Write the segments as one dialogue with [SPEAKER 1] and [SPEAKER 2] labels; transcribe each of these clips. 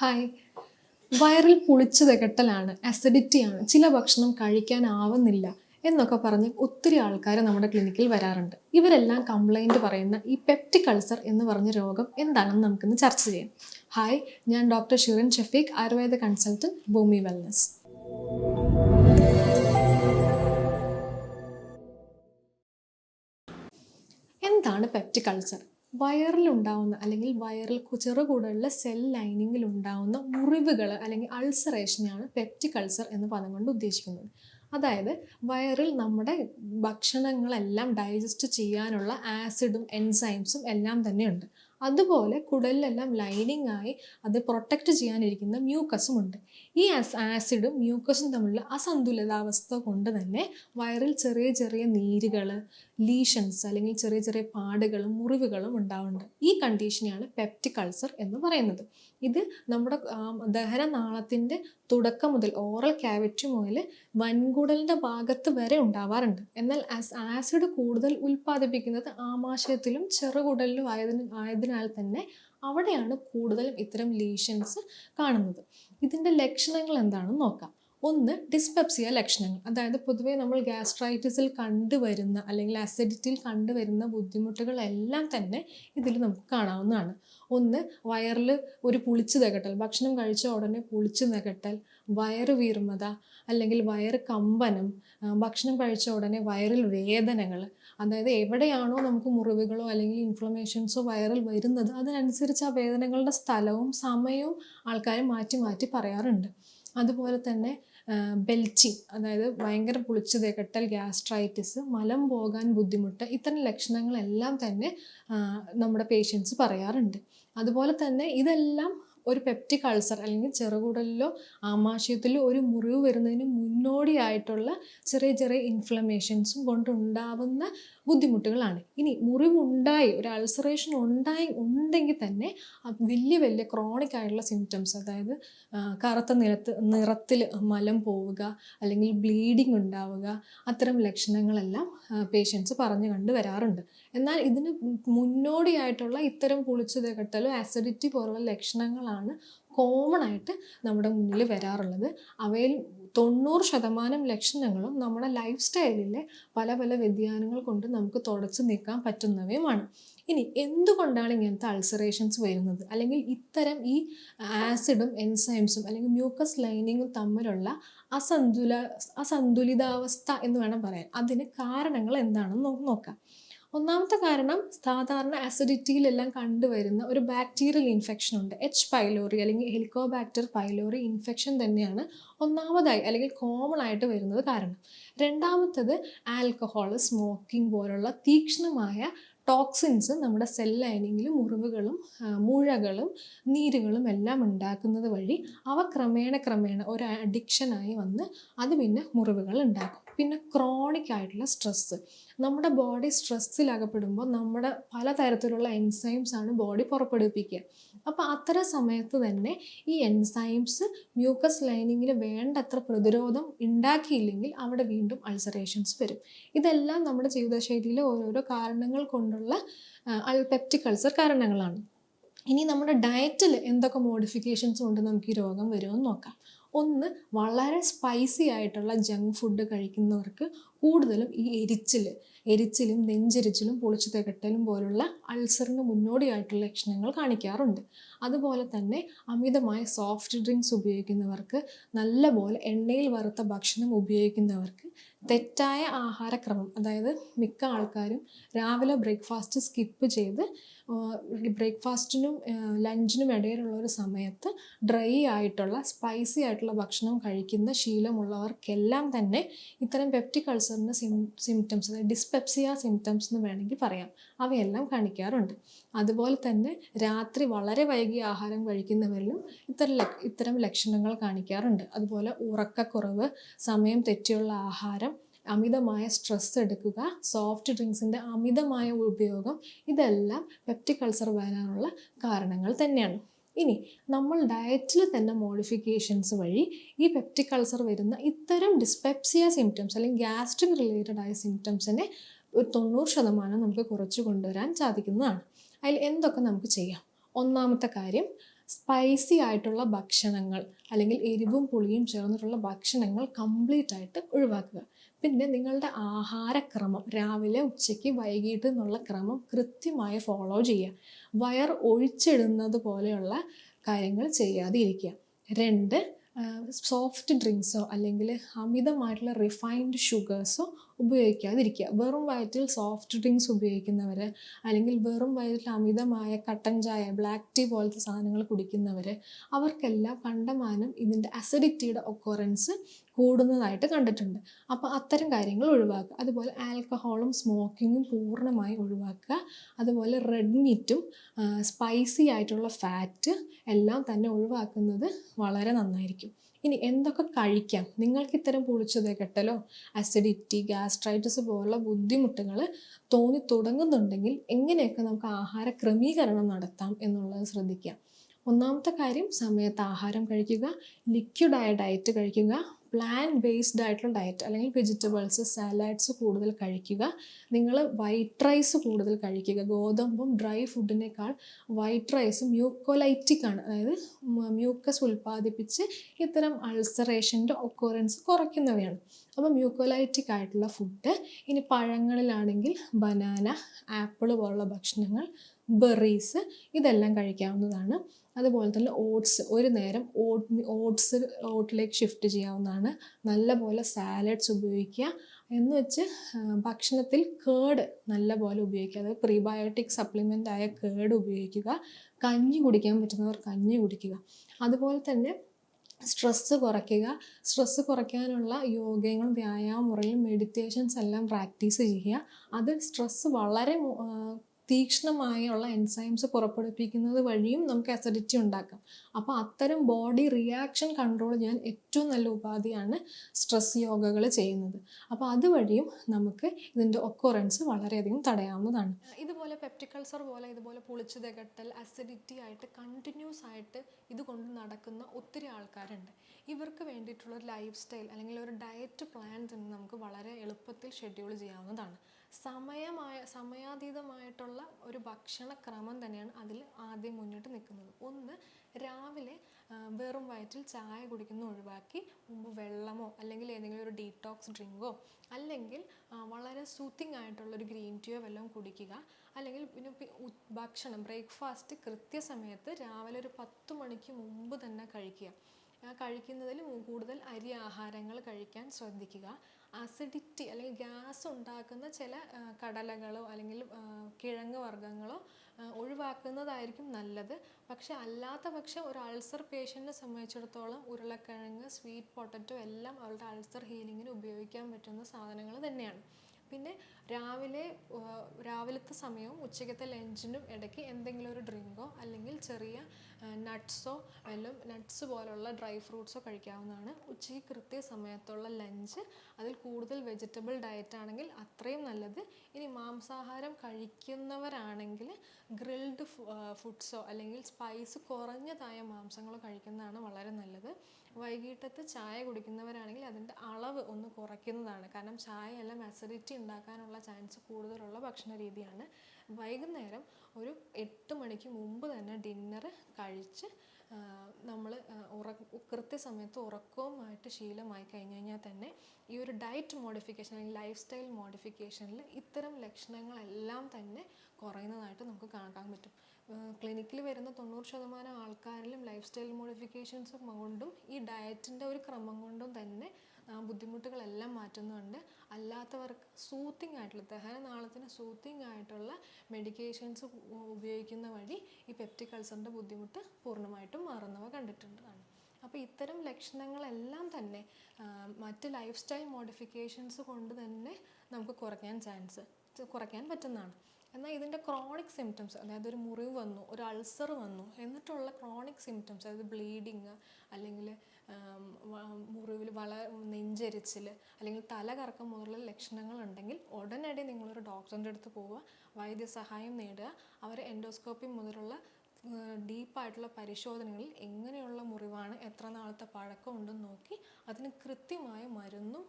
[SPEAKER 1] Hi വയറിൽ പുളിച്ചു തികട്ടലാണ് അസിഡിറ്റിയാണ് ചില ഭക്ഷണം കഴിക്കാനാവുന്നില്ല എന്നൊക്കെ പറഞ്ഞ് ഒത്തിരി ആൾക്കാർ നമ്മുടെ ക്ലിനിക്കിൽ വരാറുണ്ട്. ഇവരെല്ലാം കംപ്ലൈന്റ് പറയുന്ന ഈ പെപ്റ്റിക് അൾസർ എന്ന് പറഞ്ഞ രോഗം എന്താണെന്ന് നമുക്കിന്ന് ചർച്ച ചെയ്യാം. ഹായ് ഞാൻ doctor Shirin Shafeeq Ayurveda consultant Bhumi wellness എന്താണ് പെപ്റ്റിക് അൾസർ വയറിലുണ്ടാവുന്ന അല്ലെങ്കിൽ വയറിൽ കൂടെയുള്ള സെൽ ലൈനിങ്ങിൽ ഉണ്ടാവുന്ന മുറിവുകൾ അല്ലെങ്കിൽ അൾസറേഷനെയാണ് പെപ്റ്റിക് അൾസർ എന്ന പദം കൊണ്ട് ഉദ്ദേശിക്കുന്നത്. അതായത് വയറിൽ നമ്മുടെ ഭക്ഷണങ്ങളെല്ലാം ഡൈജസ്റ്റ് ചെയ്യാനുള്ള ആസിഡും എൻസൈംസും എല്ലാം തന്നെയുണ്ട് അതുപോലെ കുടലിലെല്ലാം ലൈനിങ് ആയി അത് പ്രൊട്ടക്റ്റ് ചെയ്യാനിരിക്കുന്ന മ്യൂക്കസും ഉണ്ട്. ഈ ആസിഡും മ്യൂക്കസും തമ്മിലുള്ള അസന്തുലിതാവസ്ഥ കൊണ്ട് തന്നെ വയറിൽ ചെറിയ ചെറിയ നീരുകൾ ലീഷൻസ് അല്ലെങ്കിൽ ചെറിയ ചെറിയ പാടുകളും മുറിവുകളും ഉണ്ടാവുന്നുണ്ട്. ഈ കണ്ടീഷനെയാണ് പെപ്റ്റിക് അൾസർ എന്ന് പറയുന്നത്. ഇത് നമ്മുടെ ദഹനനാളത്തിന്റെ തുടക്കം മുതൽ ഓറൽ ക്യാവിറ്റി മുതൽ വൻകുടലിന്റെ ഭാഗത്ത് വരെ ഉണ്ടാവാറുണ്ട്. എന്നാൽ ആസിഡ് കൂടുതൽ ഉൽപ്പാദിപ്പിക്കുന്നത് ആമാശയത്തിലും ചെറുകുടലിലും ആയതിന് ആയതിനാൽ തന്നെ അവിടെയാണ് കൂടുതലും ഇത്തരം ലീഷൻസ് കാണുന്നത്. ഇതിന്റെ ലക്ഷണങ്ങൾ എന്താണെന്ന് നോക്കാം. ഒന്ന് ഡിസ്പെപ്സിയ ലക്ഷണങ്ങൾ. അതായത് പൊതുവേ നമ്മൾ ഗ്യാസ്ട്രൈറ്റിസിൽ കണ്ടുവരുന്ന അല്ലെങ്കിൽ അസിഡിറ്റിയിൽ കണ്ടുവരുന്ന ബുദ്ധിമുട്ടുകളെല്ലാം തന്നെ ഇതിൽ നമുക്ക് കാണാവുന്നതാണ്. ഒന്ന് വയറിൽ ഒരു പുളിച്ചു നികട്ടൽ ഭക്ഷണം കഴിച്ച ഉടനെ പുളിച്ചു നികട്ടൽ വയറ് വീർമത അല്ലെങ്കിൽ വയറ് കമ്പനം ഭക്ഷണം കഴിച്ച ഉടനെ വയറിൽ വേദനകൾ അതായത് എവിടെയാണോ നമുക്ക് മുറിവുകളോ അല്ലെങ്കിൽ ഇൻഫ്ലമേഷൻസോ വയറിൽ വരുന്നത് അതിനനുസരിച്ച് ആ വേദനകളുടെ സ്ഥലവും സമയവും ആൾക്കാർ മാറ്റി മാറ്റി പറയാറുണ്ട്. അതുപോലെ തന്നെ ബെൽച്ചിങ് അതായത് ഭയങ്കര പുളിച്ചു തേക്കട്ടൽ ഗ്യാസ്ട്രൈറ്റിസ് മലം പോകാൻ ബുദ്ധിമുട്ട് ഇത്തരം ലക്ഷണങ്ങളെല്ലാം തന്നെ നമ്മുടെ പേഷ്യൻസ് പറയാറുണ്ട്. അതുപോലെ തന്നെ ഇതെല്ലാം ഒരു പെപ്റ്റിക് അൾസർ അല്ലെങ്കിൽ ചെറുകുടലിലോ ആമാശയത്തിലോ ഒരു മുറിവ് വരുന്നതിന് മുന്നോടിയായിട്ടുള്ള ചെറിയ ചെറിയ ഇൻഫ്ലമേഷൻസും കൊണ്ടുണ്ടാവുന്ന ബുദ്ധിമുട്ടുകളാണ്. ഇനി മുറിവുണ്ടായി ഒരു അൾസറേഷൻ ഉണ്ടായി ഉണ്ടെങ്കിൽ തന്നെ വലിയ വലിയ ക്രോണിക് ആയിട്ടുള്ള സിംറ്റംസ് അതായത് കറുത്ത നിറത്ത് നിറത്തിൽ മലം പോവുക അല്ലെങ്കിൽ ബ്ലീഡിങ് ഉണ്ടാവുക അത്തരം ലക്ഷണങ്ങളെല്ലാം പേഷ്യൻസ് പറഞ്ഞു കണ്ടു വരാറുണ്ട്. എന്നാൽ ഇതിന് മുന്നോടിയായിട്ടുള്ള ഇത്തരം പുളിച്ചു തകട്ടലോ ആസിഡിറ്റി പോലുള്ള ലക്ഷണങ്ങളാണ് കോമൺ ആയിട്ട് നമ്മുടെ മുന്നിൽ വരാറുള്ളത്. അവയിൽ തൊണ്ണൂറ് ശതമാനം ലക്ഷണങ്ങളും നമ്മുടെ ലൈഫ് സ്റ്റൈലിലെ പല പല വ്യതിയാനങ്ങൾ കൊണ്ട് നമുക്ക് തുടച്ചു നീക്കാൻ പറ്റുന്നവയുമാണ്. ഇനി എന്തുകൊണ്ടാണ് ഇങ്ങനത്തെ അൾസറേഷൻസ് വരുന്നത്? അല്ലെങ്കിൽ ഇത്തരം ഈ ആസിഡും എൻസൈംസും അല്ലെങ്കിൽ മ്യൂക്കസ് ലൈനിങ്ങും തമ്മിലുള്ള അസന്തുല അസന്തുലിതാവസ്ഥ എന്ന് വേണം പറയാൻ. അതിന് കാരണങ്ങൾ എന്താണെന്ന് നോക്കാം. ഒന്നാമത്തെ കാരണം സാധാരണ അസിഡിറ്റിയിലെല്ലാം കണ്ടുവരുന്ന ഒരു ബാക്ടീരിയൽ ഇൻഫെക്ഷൻ ഉണ്ട്. എച്ച് പൈലോറി അല്ലെങ്കിൽ ഹെലിക്കോബാക്ടർ പൈലോറി ഇൻഫെക്ഷൻ തന്നെയാണ് ഒന്നാമതായി അല്ലെങ്കിൽ കോമൺ ആയിട്ട് വരുന്നത് കാരണം. രണ്ടാമത്തത് ആൽക്കഹോൾ സ്മോക്കിംഗ് പോലുള്ള തീക്ഷ്ണമായ ടോക്സിൻസ് നമ്മുടെ സെൽ ലൈനിങ്ങിലും മുറിവുകളും മുഴകളും നീരുകളും എല്ലാം ഉണ്ടാക്കുന്നത് വഴി അവ ക്രമേണ ക്രമേണ ഒരു അഡിക്ഷനായി വന്ന് അത് പിന്നെ മുറിവുകൾ ഉണ്ടാക്കും. പിന്നെ ക്രോണിക് ആയിട്ടുള്ള സ്ട്രെസ്സ് നമ്മുടെ ബോഡി സ്ട്രെസ്സിലകപ്പെടുമ്പോൾ നമ്മുടെ പലതരത്തിലുള്ള എൻസൈംസ് ആണ് ബോഡി പുറപ്പെടുവിപ്പിക്കുക. അപ്പോൾ അത്തരം സമയത്ത് തന്നെ ഈ എൻസൈംസ് മ്യൂക്കസ് ലൈനിങ്ങിൽ വേണ്ടത്ര പ്രതിരോധം ഉണ്ടാക്കിയില്ലെങ്കിൽ അവിടെ വീണ്ടും അൾസറേഷൻസ് വരും. ഇതെല്ലാം നമ്മുടെ ജീവിതശൈലിയിലെ ഓരോരോ കാരണങ്ങൾ കൊണ്ടുള്ള പെപ്റ്റിക് അൾസർ കാരണങ്ങളാണ്. ഇനി നമ്മുടെ ഡയറ്റിൽ എന്തൊക്കെ മോഡിഫിക്കേഷൻസ് കൊണ്ട് നമുക്ക് ഈ രോഗം വരുമെന്ന് നോക്കാം. ഒന്ന് വളരെ സ്പൈസി ആയിട്ടുള്ള ജങ്ക് ഫുഡ് കഴിക്കുന്നവർക്ക് കൂടുതലും ഈ എരിച്ചിൽ എരിച്ചിലും നെഞ്ചെരിച്ചിലും പൊളിച്ചു തികട്ടലും പോലുള്ള അൾസറിന് മുന്നോടിയായിട്ടുള്ള ലക്ഷണങ്ങൾ കാണിക്കാറുണ്ട്. അതുപോലെ തന്നെ അമിതമായ സോഫ്റ്റ് ഡ്രിങ്ക്സ് ഉപയോഗിക്കുന്നവർക്ക് നല്ലപോലെ എണ്ണയിൽ വറുത്ത ഭക്ഷണം ഉപയോഗിക്കുന്നവർക്ക് തെറ്റായ ആഹാരക്രമം അതായത് മിക്ക ആൾക്കാരും രാവിലെ ബ്രേക്ക്ഫാസ്റ്റ് സ്കിപ്പ് ചെയ്ത് ബ്രേക്ക്ഫാസ്റ്റിനും ലഞ്ചിനും ഇടയിലുള്ള ഒരു സമയത്ത് ഡ്രൈ ആയിട്ടുള്ള സ്പൈസി ആയിട്ടുള്ള ഭക്ഷണം കഴിക്കുന്ന ശീലമുള്ളവർക്കെല്ലാം തന്നെ ഇത്തരം പെപ്റ്റിക് അൾസറിന്റെ സിം സിംറ്റംസ് അതായത് ഡിസ്പെപ്സിയ സിംറ്റംസ് എന്ന് വേണമെങ്കിൽ പറയാം. അവയെല്ലാം കാണിക്കാറുണ്ട്. അതുപോലെ തന്നെ രാത്രി വളരെ വൈകി ആഹാരം കഴിക്കുന്നവരിലും ഇത്തരം ഇത്തരം ലക്ഷണങ്ങൾ കാണിക്കാറുണ്ട്. അതുപോലെ ഉറക്കക്കുറവ് സമയം തെറ്റിയുള്ള ആഹാരം അമിതമായ സ്ട്രെസ് എടുക്കുക സോഫ്റ്റ് ഡ്രിങ്ക്സിന്റെ അമിതമായ ഉപയോഗം ഇതെല്ലാം പെപ്റ്റിക് അൾസർ വരാനുള്ള കാരണങ്ങൾ തന്നെയാണ്. ഇനി നമ്മൾ ഡയറ്റിൽ തന്നെ മോഡിഫിക്കേഷൻസ് വഴി ഈ പെപ്റ്റിക് അൾസർ വരുന്ന ഇത്തരം ഡിസ്പെപ്സിയ സിംറ്റംസ് അല്ലെങ്കിൽ ഗ്യാസ്ട്രിക് റിലേറ്റഡ് ആയ സിംറ്റംസിനെ ഒരു തൊണ്ണൂറ് ശതമാനം നമുക്ക് കുറച്ച് കൊണ്ടുവരാൻ സാധിക്കുന്നതാണ്. അതിൽ എന്തൊക്കെ നമുക്ക് ചെയ്യാം? ഒന്നാമത്തെ കാര്യം സ്പൈസി ആയിട്ടുള്ള ഭക്ഷണങ്ങൾ അല്ലെങ്കിൽ എരിവും പുളിയും ചേർന്നിട്ടുള്ള ഭക്ഷണങ്ങൾ കംപ്ലീറ്റ് ആയിട്ട് ഒഴിവാക്കുക. പിന്നെ നിങ്ങളുടെ ആഹാരക്രമം രാവിലെ ഉച്ചയ്ക്ക് വൈകിട്ട് എന്നുള്ള ക്രമം കൃത്യമായി ഫോളോ ചെയ്യുക. വയർ ഒഴിച്ചിടുന്നത് പോലെയുള്ള കാര്യങ്ങൾ ചെയ്യാതെ ഇരിക്കുക രണ്ട് സോഫ്റ്റ് ഡ്രിങ്ക്സോ അല്ലെങ്കിൽ അമിതമായിട്ടുള്ള റിഫൈൻഡ് ഷുഗേഴ്സോ ഉപയോഗിക്കാതിരിക്കുക. വെറും വയറ്റിൽ സോഫ്റ്റ് ഡ്രിങ്ക്സ് ഉപയോഗിക്കുന്നവർ അല്ലെങ്കിൽ വെറും വയറ്റിൽ അമിതമായ കട്ടൻ ചായ ബ്ലാക്ക് ടീ പോലത്തെ സാധനങ്ങൾ കുടിക്കുന്നവർ അവർക്കെല്ലാം കണ്ടമാനം ഇതിന്റെ അസിഡിറ്റിയുടെ ഒക്കോറൻസ് കൂടുന്നതായിട്ട് കണ്ടിട്ടുണ്ട്. അപ്പോൾ അത്തരം കാര്യങ്ങൾ ഒഴിവാക്കുക. അതുപോലെ ആൽക്കഹോളും സ്മോക്കിങ്ങും പൂർണമായി ഒഴിവാക്കുക. അതുപോലെ റെഡ് മീറ്റും സ്പൈസി ആയിട്ടുള്ള ഫാറ്റ് എല്ലാം തന്നെ ഒഴിവാക്കുന്നത് വളരെ നന്നായിരിക്കും. ഇനി എന്തൊക്കെ കഴിക്കാം? നിങ്ങൾക്ക് ഇത്തരം പൊളിച്ചതേ കെട്ടലോ അസിഡിറ്റി ഗ്യാസ്ട്രൈറ്റിസ് പോലുള്ള ബുദ്ധിമുട്ടുകൾ തോന്നി തുടങ്ങുന്നുണ്ടെങ്കിൽ എങ്ങനെയൊക്കെ നമുക്ക് ആഹാര ക്രമീകരണം നടത്താം എന്നുള്ളത് ശ്രദ്ധിക്കാം ഒന്നാമത്തെ കാര്യം സമയത്ത് ആഹാരം കഴിക്കുക. ലിക്വിഡായ ഡയറ്റ് കഴിക്കുക. പ്ലാൻ ബേസ്ഡ് ആയിട്ടുള്ള ഡയറ്റ് അല്ലെങ്കിൽ വെജിറ്റബിൾസ് സാലഡ്സ് കൂടുതൽ കഴിക്കുക. നിങ്ങൾ വൈറ്റ് റൈസ് കൂടുതൽ കഴിക്കുക. ഗോതമ്പും ഡ്രൈ ഫുഡിനേക്കാൾ വൈറ്റ് റൈസ് മ്യൂക്കോലൈറ്റിക് ആണ്. അതായത് മ്യൂക്കസ് ഉൽപ്പാദിപ്പിച്ച് ഇത്തരം അൾസറേഷന്റെ ഒക്കോറൻസ് കുറയ്ക്കുന്നവയാണ്. അപ്പോൾ മ്യൂക്കോലൈറ്റിക് ആയിട്ടുള്ള ഫുഡ് ഇനി പഴങ്ങളിലാണെങ്കിൽ ബനാന ആപ്പിൾ പോലുള്ള ഭക്ഷണങ്ങൾ ബെറീസ് ഇതെല്ലാം കഴിക്കാവുന്നതാണ്. അതുപോലെ തന്നെ ഓട്സ് ഒരു നേരം ഓട്സ് ഓട്ടിലേക്ക് ഷിഫ്റ്റ് ചെയ്യാവുന്നതാണ്. നല്ലപോലെ സാലഡ്സ് ഉപയോഗിക്കുക എന്ന് വെച്ച് ഭക്ഷണത്തിൽ കേട് നല്ലപോലെ ഉപയോഗിക്കുക. അതായത് പ്രീബയോട്ടിക് സപ്ലിമെന്റ് ആയ കേട് ഉപയോഗിക്കുക. കഞ്ഞി കുടിക്കാൻ പറ്റുന്നവർ കഞ്ഞി കുടിക്കുക. അതുപോലെ തന്നെ സ്ട്രെസ്സ് കുറയ്ക്കുക. സ്ട്രെസ്സ് കുറയ്ക്കാനുള്ള യോഗങ്ങളും വ്യായാമ മുറയും മെഡിറ്റേഷൻസ് എല്ലാം പ്രാക്ടീസ് ചെയ്യുക. അത് സ്ട്രെസ്സ് വളരെ തീക്ഷ്ണമായുള്ള എൻസൈംസ് പുറപ്പെടുപ്പിക്കുന്നത് വഴിയും നമുക്ക് അസിഡിറ്റി ഉണ്ടാക്കാം. അപ്പോൾ അത്തരം ബോഡി റിയാക്ഷൻ കൺട്രോൾ ചെയ്യാൻ ഏറ്റവും നല്ല ഉപാധിയാണ് സ്ട്രെസ് യോഗകൾ ചെയ്യുന്നത്. അപ്പോൾ അതുവഴിയും നമുക്ക് ഇതിന്റെ ഒക്കോറൻസ് വളരെയധികം തടയാവുന്നതാണ്. ഇതുപോലെ പെപ്റ്റിക്കൾസർ പോലെ ഇതുപോലെ പുളിച്ചു തികട്ടൽ അസിഡിറ്റി ആയിട്ട് കണ്ടിന്യൂസ് ആയിട്ട് ഇത് കൊണ്ട് നടക്കുന്ന ഒത്തിരി ആൾക്കാരുണ്ട്. ഇവർക്ക് വേണ്ടിയിട്ടുള്ള ഒരു ലൈഫ് സ്റ്റൈൽ അല്ലെങ്കിൽ ഒരു ഡയറ്റ് പ്ലാൻ തന്നെ നമുക്ക് വളരെ എളുപ്പത്തിൽ ഷെഡ്യൂൾ ചെയ്യാവുന്നതാണ്. സമയമായ സമയാതീതമായിട്ടുള്ള ഒരു ഭക്ഷണക്രമം തന്നെയാണ് അതിൽ ആദ്യം മുന്നിട്ട് നിൽക്കുന്നത്. ഒന്ന് രാവിലെ വെറും വയറ്റിൽ ചായ കുടിക്കുന്ന ഒഴിവാക്കി മുമ്പ് വെള്ളമോ അല്ലെങ്കിൽ ഏതെങ്കിലും ഒരു ഡീടോക്സ് ഡ്രിങ്കോ അല്ലെങ്കിൽ വളരെ സൂത്തിങ് ആയിട്ടുള്ളൊരു ഗ്രീൻ ടീയോ വെള്ളം കുടിക്കുക. അല്ലെങ്കിൽ പിന്നെ ഭക്ഷണം ബ്രേക്ക്ഫാസ്റ്റ് കൃത്യസമയത്ത് രാവിലെ ഒരു പത്ത് മണിക്ക് മുമ്പ് തന്നെ കഴിക്കുക. കഴിക്കുന്നതിൽ കൂടുതൽ അരി ആഹാരങ്ങൾ കഴിക്കാൻ ശ്രദ്ധിക്കുക. അസിഡിറ്റി അല്ലെങ്കിൽ ഗ്യാസ് ഉണ്ടാക്കുന്ന ചില കടലകളോ അല്ലെങ്കിൽ കിഴങ്ങ് വർഗങ്ങളോ ഒഴിവാക്കുന്നതായിരിക്കും നല്ലത്. പക്ഷെ അല്ലാത്ത പക്ഷം ഒരു അൾസർ പേഷ്യന്റിനെ സംബന്ധിച്ചിടത്തോളം ഉരുളക്കിഴങ്ങ് സ്വീറ്റ് പൊട്ടറ്റോ എല്ലാം അവരുടെ അൾസർ ഹീലിങ്ങിന് ഉപയോഗിക്കാൻ പറ്റുന്ന സാധനങ്ങൾ തന്നെയാണ്. പിന്നെ രാവിലെ രാവിലത്തെ സമയവും ഉച്ചയ്ക്കത്തെ ലഞ്ചിനും ഇടയ്ക്ക് എന്തെങ്കിലും ഒരു ഡ്രിങ്കോ അല്ലെങ്കിൽ ചെറിയ നട്ട്സോ അല്ലെങ്കിൽ നട്ട്സ് പോലുള്ള ഡ്രൈ ഫ്രൂട്ട്സോ കഴിക്കാവുന്നതാണ്. ഉച്ചയ്ക്ക് കൃത്യസമയത്തുള്ള ലഞ്ച് അതിൽ കൂടുതൽ വെജിറ്റബിൾ ഡയറ്റ് ആണെങ്കിൽ അത്രയും നല്ലത്. ഇനി മാംസാഹാരം കഴിക്കുന്നവരാണെങ്കിൽ ഗ്രിൽഡ് ഫുഡ്സോ അല്ലെങ്കിൽ സ്പൈസ് കുറഞ്ഞതായ മാംസങ്ങളോ കഴിക്കുന്നതാണ് വളരെ നല്ലത്. വൈകിട്ടത്തെ ചായ കുടിക്കുന്നവരാണെങ്കിൽ അതിന്റെ അളവ് ഒന്ന് കുറയ്ക്കുന്നതാണ്. കാരണം ചായ എല്ലാം അസിഡിറ്റി ഉണ്ടാക്കാനുള്ള ചാൻസ് കൂടുതലുള്ള ഭക്ഷണ രീതിയാണ്. വൈകുന്നേരം ഒരു എട്ട് മണിക്ക് മുമ്പ് തന്നെ ഡിന്നർ കഴിച്ച് നമ്മൾ ഉറ കൃത്യസമയത്ത് ഉറക്കവുമായിട്ട് ശീലമായി കഴിഞ്ഞു കഴിഞ്ഞാൽ തന്നെ ഈ ഒരു ഡയറ്റ് മോഡിഫിക്കേഷൻ അല്ലെങ്കിൽ ലൈഫ് സ്റ്റൈൽ മോഡിഫിക്കേഷനിൽ ഇത്തരം ലക്ഷണങ്ങളെല്ലാം തന്നെ കുറയുന്നതായിട്ട് നമുക്ക് കാണാൻ പറ്റും. ക്ലിനിക്കിൽ വരുന്ന തൊണ്ണൂറ് ശതമാനം ആൾക്കാരിലും ലൈഫ് സ്റ്റൈൽ മോഡിഫിക്കേഷൻസ് കൊണ്ടും ഈ ഡയറ്റിന്റെ ഒരു ക്രമം കൊണ്ടും തന്നെ ബുദ്ധിമുട്ടുകളെല്ലാം മാറ്റുന്നുണ്ട്. അല്ലാത്തവർക്ക് സൂത്തിങ് ആയിട്ടുള്ള ദഹനനാളത്തിന് സൂത്തിങ് ആയിട്ടുള്ള മെഡിക്കേഷൻസ് ഉപയോഗിക്കുന്ന വഴി ഈ പെപ്റ്റിക് അൾസറിന്റെ ബുദ്ധിമുട്ട് പൂർണമായിട്ടും മാറുന്നവ കണ്ടിട്ടുള്ളതാണ്. അപ്പോൾ ഇത്തരം ലക്ഷണങ്ങളെല്ലാം തന്നെ മറ്റ് ലൈഫ് സ്റ്റൈൽ മോഡിഫിക്കേഷൻസ് കൊണ്ട് തന്നെ നമുക്ക് കുറയ്ക്കാൻ ചാൻസ് കുറയ്ക്കാൻ പറ്റുന്നതാണ്. എന്നാൽ ഇതിന്റെ ക്രോണിക് സിംറ്റംസ് അതായത് ഒരു മുറിവ് വന്നു ഒരു അൾസർ വന്നു എന്നിട്ടുള്ള ക്രോണിക് സിംറ്റംസ് അതായത് ബ്ലീഡിങ് അല്ലെങ്കിൽ മുറിവിൽ വള നെഞ്ചരിച്ചിൽ അല്ലെങ്കിൽ തലകറക്കം മുതലുള്ള ലക്ഷണങ്ങളുണ്ടെങ്കിൽ ഉടനടി നിങ്ങളൊരു ഡോക്ടറിന്റെ അടുത്ത് പോവുക വൈദ്യസഹായം നേടുക അവർ എൻഡോസ്കോപ്പി മുതലുള്ള ഡീപ്പായിട്ടുള്ള പരിശോധനകളിൽ എങ്ങനെയുള്ള മുറിവാണ് എത്ര നാളത്തെ പഴക്കമുണ്ടെന്ന് നോക്കി അതിന് കൃത്യമായ മരുന്നും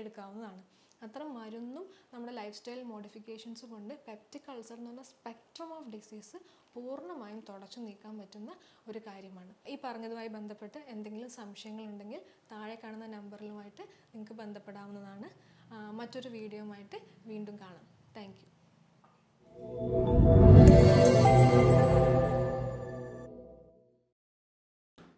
[SPEAKER 1] എടുക്കാവുന്നതാണ്. അത്ര മരുന്നും നമ്മുടെ ലൈഫ് സ്റ്റൈൽ മോഡിഫിക്കേഷൻസ് കൊണ്ട് പെപ്റ്റിക് അൾസർ എന്ന് പറഞ്ഞ സ്പെക്ട്രം ഓഫ് ഡിസീസ് പൂർണമായും തുടച്ചു നീക്കാൻ പറ്റുന്ന ഒരു കാര്യമാണ്. ഈ പറഞ്ഞതുമായി ബന്ധപ്പെട്ട് എന്തെങ്കിലും സംശയങ്ങളുണ്ടെങ്കിൽ താഴെ കാണുന്ന നമ്പറിലുമായിട്ട് നിങ്ങൾക്ക് ബന്ധപ്പെടാവുന്നതാണ്. മറ്റൊരു വീഡിയോയുമായിട്ട് വീണ്ടും കാണാം. താങ്ക്